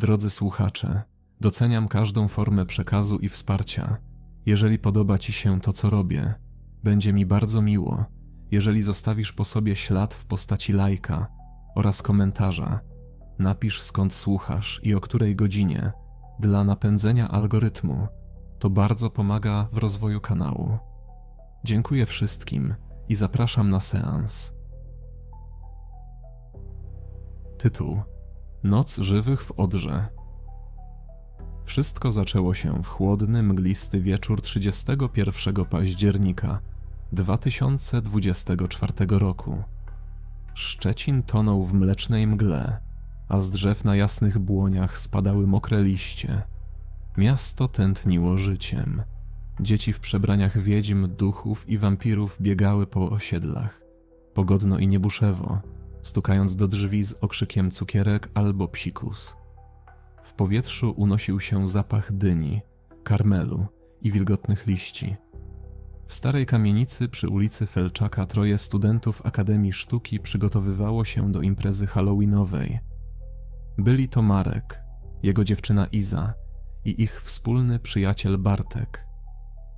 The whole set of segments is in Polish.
Drodzy słuchacze, doceniam każdą formę przekazu i wsparcia. Jeżeli podoba Ci się to, co robię, będzie mi bardzo miło, jeżeli zostawisz po sobie ślad w postaci lajka oraz komentarza. Napisz skąd słuchasz i o której godzinie dla napędzenia algorytmu. To bardzo pomaga w rozwoju kanału. Dziękuję wszystkim i zapraszam na seans. Tytuł: Noc żywych w Odrze. Wszystko zaczęło się w chłodny, mglisty wieczór 31 października 2024 roku. Szczecin tonął w mlecznej mgle, a z drzew na jasnych błoniach spadały mokre liście. Miasto tętniło życiem. Dzieci w przebraniach wiedźm, duchów i wampirów biegały po osiedlach, pogodno i niebuszewo, stukając do drzwi z okrzykiem cukierek albo psikus. W powietrzu unosił się zapach dyni, karmelu i wilgotnych liści. W starej kamienicy przy ulicy Felczaka troje studentów Akademii Sztuki przygotowywało się do imprezy halloweenowej. Byli to Marek, jego dziewczyna Iza i ich wspólny przyjaciel Bartek.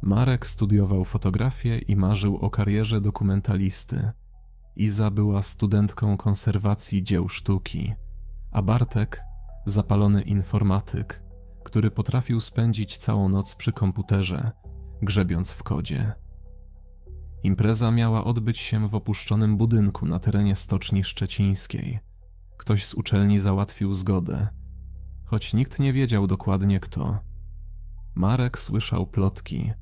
Marek studiował fotografię i marzył o karierze dokumentalisty. Iza była studentką konserwacji dzieł sztuki, a Bartek zapalony informatyk, który potrafił spędzić całą noc przy komputerze, grzebiąc w kodzie. Impreza miała odbyć się w opuszczonym budynku na terenie Stoczni Szczecińskiej. Ktoś z uczelni załatwił zgodę, choć nikt nie wiedział dokładnie kto. Marek słyszał plotki,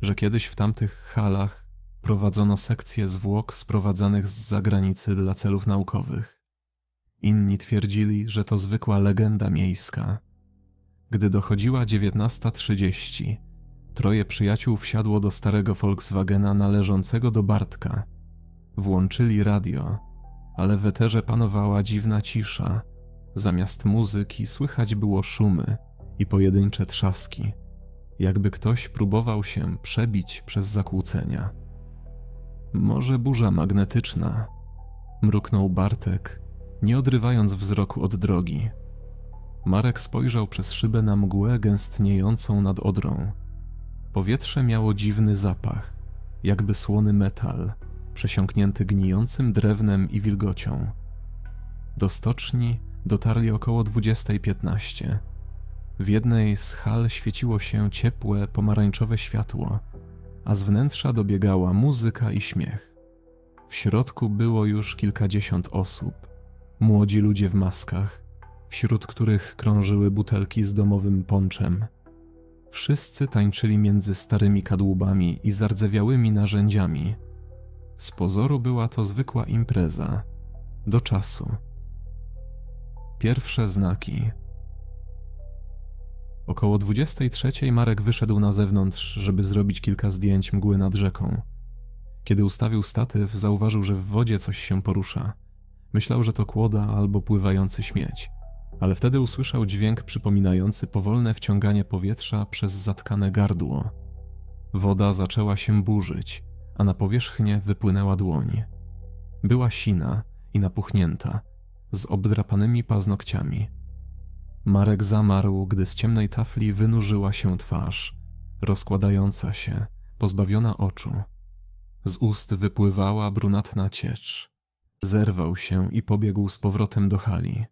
że kiedyś w tamtych halach prowadzono sekcje zwłok sprowadzanych z zagranicy dla celów naukowych. Inni twierdzili, że to zwykła legenda miejska. Gdy dochodziła 19.30, troje przyjaciół wsiadło do starego Volkswagena należącego do Bartka. Włączyli radio, ale w eterze panowała dziwna cisza. Zamiast muzyki słychać było szumy i pojedyncze trzaski, jakby ktoś próbował się przebić przez zakłócenia. Może burza magnetyczna, mruknął Bartek, nie odrywając wzroku od drogi. Marek spojrzał przez szybę na mgłę gęstniejącą nad odrą. Powietrze miało dziwny zapach, jakby słony metal, przesiąknięty gnijącym drewnem i wilgocią. Do stoczni dotarli około 20.15. W jednej z hal świeciło się ciepłe, pomarańczowe światło, a z wnętrza dobiegała muzyka i śmiech. W środku było już kilkadziesiąt osób, młodzi ludzie w maskach, wśród których krążyły butelki z domowym ponczem. Wszyscy tańczyli między starymi kadłubami i zardzewiałymi narzędziami. Z pozoru była to zwykła impreza, do czasu. Pierwsze znaki. Około 23 Marek wyszedł na zewnątrz, żeby zrobić kilka zdjęć mgły nad rzeką. Kiedy ustawił statyw, zauważył, że w wodzie coś się porusza. Myślał, że to kłoda albo pływający śmieć, ale wtedy usłyszał dźwięk przypominający powolne wciąganie powietrza przez zatkane gardło. Woda zaczęła się burzyć, a na powierzchnię wypłynęła dłoń. Była sina i napuchnięta, z obdrapanymi paznokciami. Marek zamarł, gdy z ciemnej tafli wynurzyła się twarz, rozkładająca się, pozbawiona oczu. Z ust wypływała brunatna ciecz. Zerwał się i pobiegł z powrotem do hali.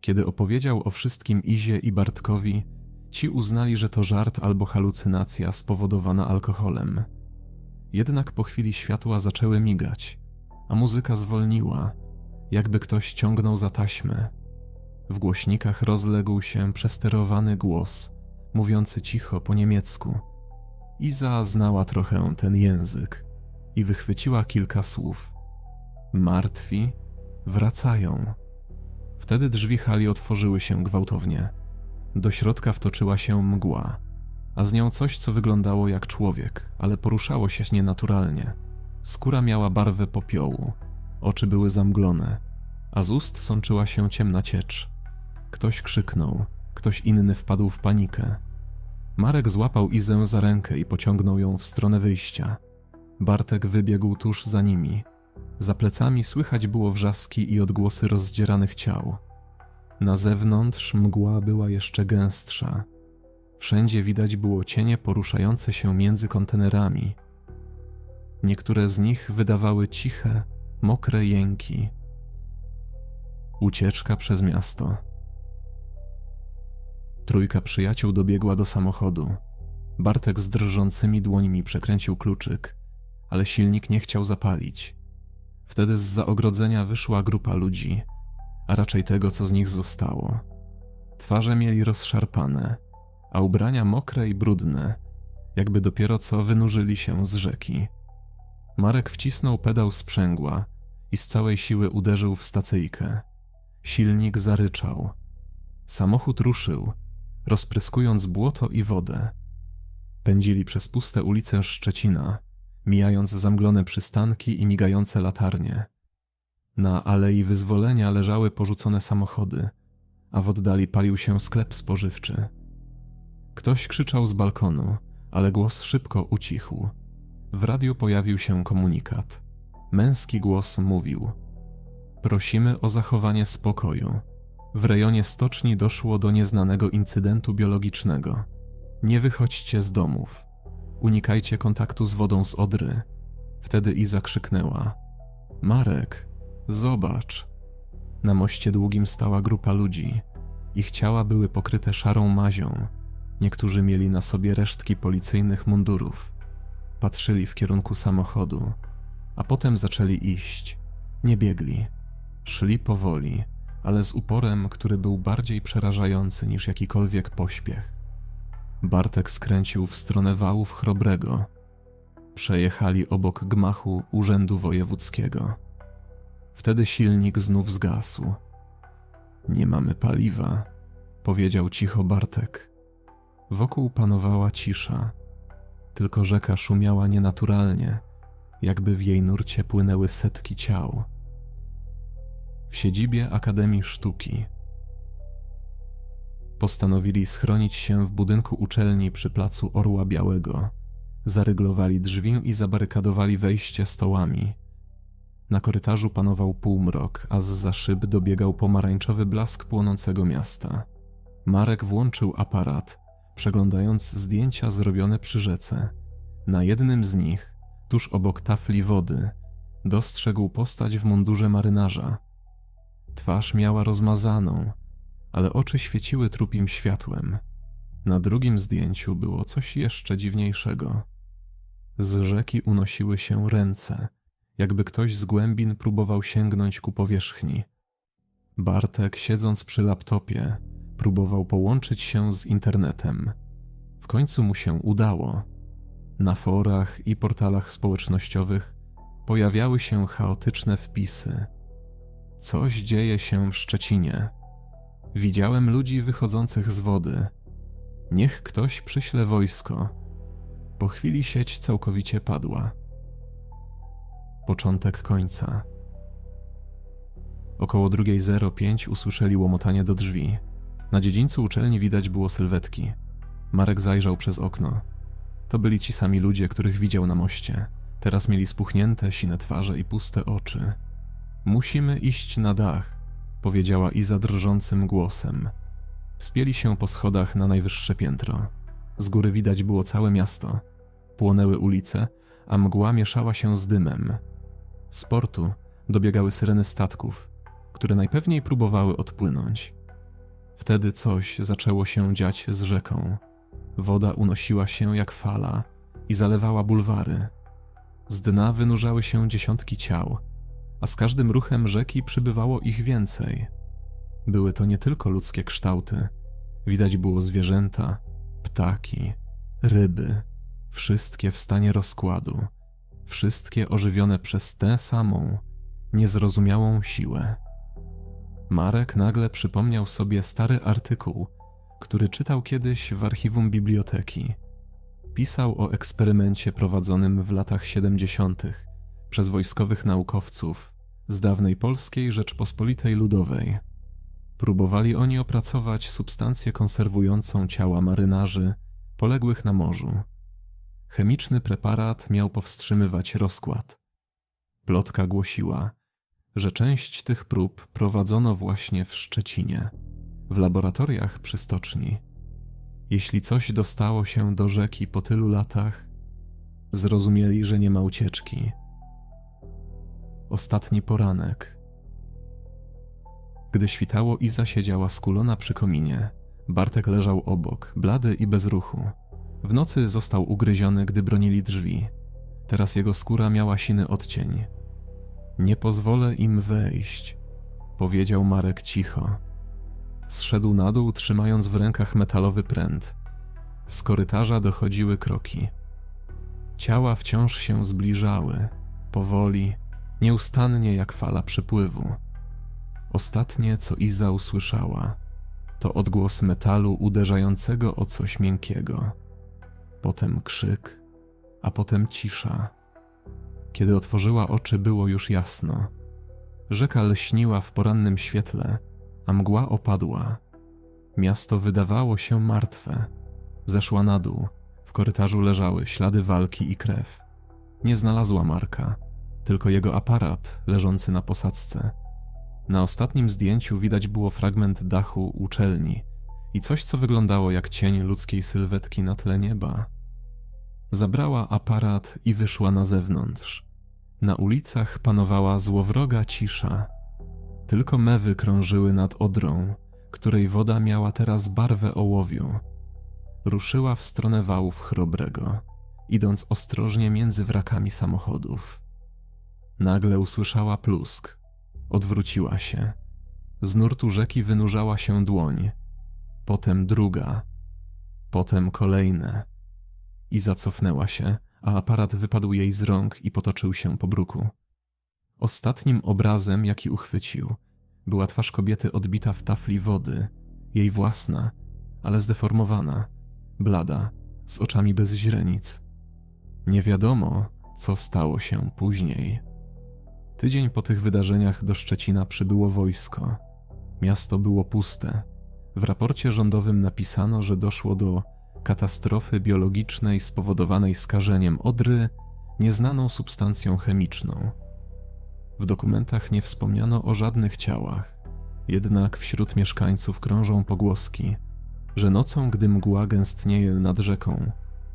Kiedy opowiedział o wszystkim Izie i Bartkowi, ci uznali, że to żart albo halucynacja spowodowana alkoholem. Jednak po chwili światła zaczęły migać, a muzyka zwolniła, jakby ktoś ciągnął za taśmę. W głośnikach rozległ się przesterowany głos, mówiący cicho po niemiecku. Iza znała trochę ten język i wychwyciła kilka słów. Martwi wracają. Wtedy drzwi hali otworzyły się gwałtownie. Do środka wtoczyła się mgła, a z nią coś, co wyglądało jak człowiek, ale poruszało się nienaturalnie. Skóra miała barwę popiołu, oczy były zamglone, a z ust sączyła się ciemna ciecz. Ktoś krzyknął, ktoś inny wpadł w panikę. Marek złapał Izę za rękę i pociągnął ją w stronę wyjścia. Bartek wybiegł tuż za nimi. Za plecami słychać było wrzaski i odgłosy rozdzieranych ciał. Na zewnątrz mgła była jeszcze gęstsza. Wszędzie widać było cienie poruszające się między kontenerami. Niektóre z nich wydawały ciche, mokre jęki. Ucieczka przez miasto. Trójka przyjaciół dobiegła do samochodu. Bartek z drżącymi dłońmi przekręcił kluczyk, ale silnik nie chciał zapalić. Wtedy z za ogrodzenia wyszła grupa ludzi, a raczej tego, co z nich zostało. Twarze mieli rozszarpane, a ubrania mokre i brudne, jakby dopiero co wynurzyli się z rzeki. Marek wcisnął pedał sprzęgła i z całej siły uderzył w stacyjkę. Silnik zaryczał. Samochód ruszył, rozpryskując błoto i wodę. Pędzili przez puste ulice Szczecina, mijając zamglone przystanki i migające latarnie. Na alei wyzwolenia leżały porzucone samochody, a w oddali palił się sklep spożywczy. Ktoś krzyczał z balkonu, ale głos szybko ucichł. W radiu pojawił się komunikat. Męski głos mówił: Prosimy o zachowanie spokoju. W rejonie stoczni doszło do nieznanego incydentu biologicznego. Nie wychodźcie z domów. Unikajcie kontaktu z wodą z Odry. Wtedy Iza krzyknęła: Marek, zobacz. Na moście długim stała grupa ludzi. Ich ciała były pokryte szarą mazią. Niektórzy mieli na sobie resztki policyjnych mundurów. Patrzyli w kierunku samochodu, a potem zaczęli iść. Nie biegli. Szli powoli, ale z uporem, który był bardziej przerażający niż jakikolwiek pośpiech. Bartek skręcił w stronę wałów Chrobrego. Przejechali obok gmachu Urzędu Wojewódzkiego. Wtedy silnik znów zgasł. Nie mamy paliwa, powiedział cicho Bartek. Wokół panowała cisza, tylko rzeka szumiała nienaturalnie, jakby w jej nurcie płynęły setki ciał. W siedzibie Akademii Sztuki Postanowili schronić się w budynku uczelni przy placu Orła Białego. Zaryglowali drzwi i zabarykadowali wejście stołami. Na korytarzu panował półmrok, a z za szyb dobiegał pomarańczowy blask płonącego miasta. Marek włączył aparat, przeglądając zdjęcia zrobione przy rzece. Na jednym z nich, tuż obok tafli wody, dostrzegł postać w mundurze marynarza. Twarz miała rozmazaną, ale oczy świeciły trupim światłem. Na drugim zdjęciu było coś jeszcze dziwniejszego. Z rzeki unosiły się ręce, jakby ktoś z głębin próbował sięgnąć ku powierzchni. Bartek, siedząc przy laptopie, próbował połączyć się z internetem. W końcu mu się udało. Na forach i portalach społecznościowych pojawiały się chaotyczne wpisy. Coś dzieje się w Szczecinie. Widziałem ludzi wychodzących z wody. Niech ktoś przyśle wojsko. Po chwili sieć całkowicie padła. Początek końca. Około 2.05 usłyszeli łomotanie do drzwi. Na dziedzińcu uczelni widać było sylwetki. Marek zajrzał przez okno. To byli ci sami ludzie, których widział na moście. Teraz mieli spuchnięte, sine twarze i puste oczy. Musimy iść na dach, powiedziała Iza drżącym głosem. Wspięli się po schodach na najwyższe piętro. Z góry widać było całe miasto. Płonęły ulice, a mgła mieszała się z dymem. Z portu dobiegały syreny statków, które najpewniej próbowały odpłynąć. Wtedy coś zaczęło się dziać z rzeką. Woda unosiła się jak fala i zalewała bulwary. Z dna wynurzały się dziesiątki ciał, a z każdym ruchem rzeki przybywało ich więcej. Były to nie tylko ludzkie kształty, widać było zwierzęta, ptaki, ryby, wszystkie w stanie rozkładu, wszystkie ożywione przez tę samą, niezrozumiałą siłę. Marek nagle przypomniał sobie stary artykuł, który czytał kiedyś w archiwum biblioteki. Pisał o eksperymencie prowadzonym w latach 70. przez wojskowych naukowców z dawnej polskiej Rzeczpospolitej Ludowej. Próbowali oni opracować substancję konserwującą ciała marynarzy poległych na morzu. Chemiczny preparat miał powstrzymywać rozkład. Plotka głosiła, że część tych prób prowadzono właśnie w Szczecinie. w laboratoriach przy stoczni. Jeśli coś dostało się do rzeki po tylu latach, zrozumieli, że nie ma ucieczki. Ostatni poranek. Gdy świtało, Iza siedziała skulona przy kominie. Bartek leżał obok, blady i bez ruchu. W nocy został ugryziony, gdy bronili drzwi. Teraz jego skóra miała siny odcień. Nie pozwolę im wejść, powiedział Marek cicho. Zszedł na dół, trzymając w rękach metalowy pręt. Z korytarza dochodziły kroki. Ciała wciąż się zbliżały, powoli, nieustannie jak fala przypływu. Ostatnie, co Iza usłyszała, to odgłos metalu uderzającego o coś miękkiego. Potem krzyk, a potem cisza. Kiedy otworzyła oczy, było już jasno. Rzeka lśniła w porannym świetle, a mgła opadła. Miasto wydawało się martwe. Zeszła na dół. W korytarzu leżały ślady walki i krew. Nie znalazła Marka, tylko jego aparat leżący na posadzce. Na ostatnim zdjęciu widać było fragment dachu uczelni i coś, co wyglądało jak cień ludzkiej sylwetki na tle nieba. Zabrała aparat i wyszła na zewnątrz. Na ulicach panowała złowroga cisza. Tylko mewy krążyły nad Odrą, której woda miała teraz barwę ołowiu. Ruszyła w stronę wałów chrobrego, idąc ostrożnie między wrakami samochodów. Nagle usłyszała plusk. Odwróciła się. Z nurtu rzeki wynurzała się dłoń. Potem druga. Potem kolejne. I zacofnęła się, a aparat wypadł jej z rąk i potoczył się po bruku. Ostatnim obrazem, jaki uchwycił, była twarz kobiety odbita w tafli wody, jej własna, ale zdeformowana, blada, z oczami bez źrenic. Nie wiadomo, co stało się później. Tydzień po tych wydarzeniach do Szczecina przybyło wojsko. Miasto było puste. W raporcie rządowym napisano, że doszło do katastrofy biologicznej spowodowanej skażeniem Odry nieznaną substancją chemiczną. W dokumentach nie wspomniano o żadnych ciałach, jednak wśród mieszkańców krążą pogłoski, że nocą, gdy mgła gęstnieje nad rzeką,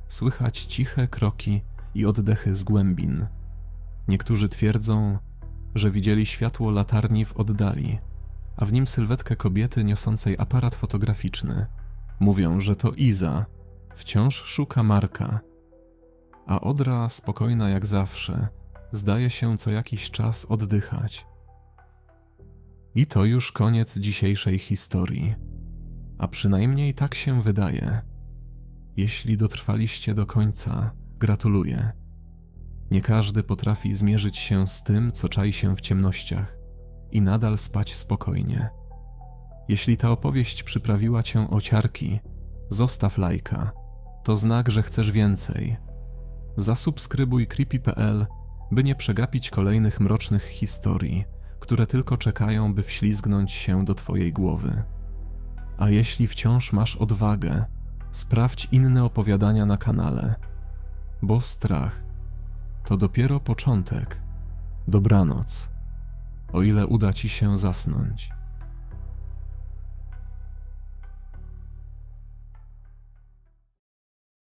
słychać ciche kroki i oddechy z głębin. Niektórzy twierdzą, że widzieli światło latarni w oddali, a w nim sylwetkę kobiety niosącej aparat fotograficzny. Mówią, że to Iza, wciąż szuka Marka. A Odra, spokojna jak zawsze, zdaje się co jakiś czas oddychać. I to już koniec dzisiejszej historii. A przynajmniej tak się wydaje. Jeśli dotrwaliście do końca, gratuluję. Nie każdy potrafi zmierzyć się z tym, co czai się w ciemnościach i nadal spać spokojnie. Jeśli ta opowieść przyprawiła cię o ciarki, zostaw lajka. To znak, że chcesz więcej. Zasubskrybuj creepy.pl, by nie przegapić kolejnych mrocznych historii, które tylko czekają, by wślizgnąć się do twojej głowy. A jeśli wciąż masz odwagę, sprawdź inne opowiadania na kanale, bo strach to dopiero początek. Dobranoc, o ile uda ci się zasnąć.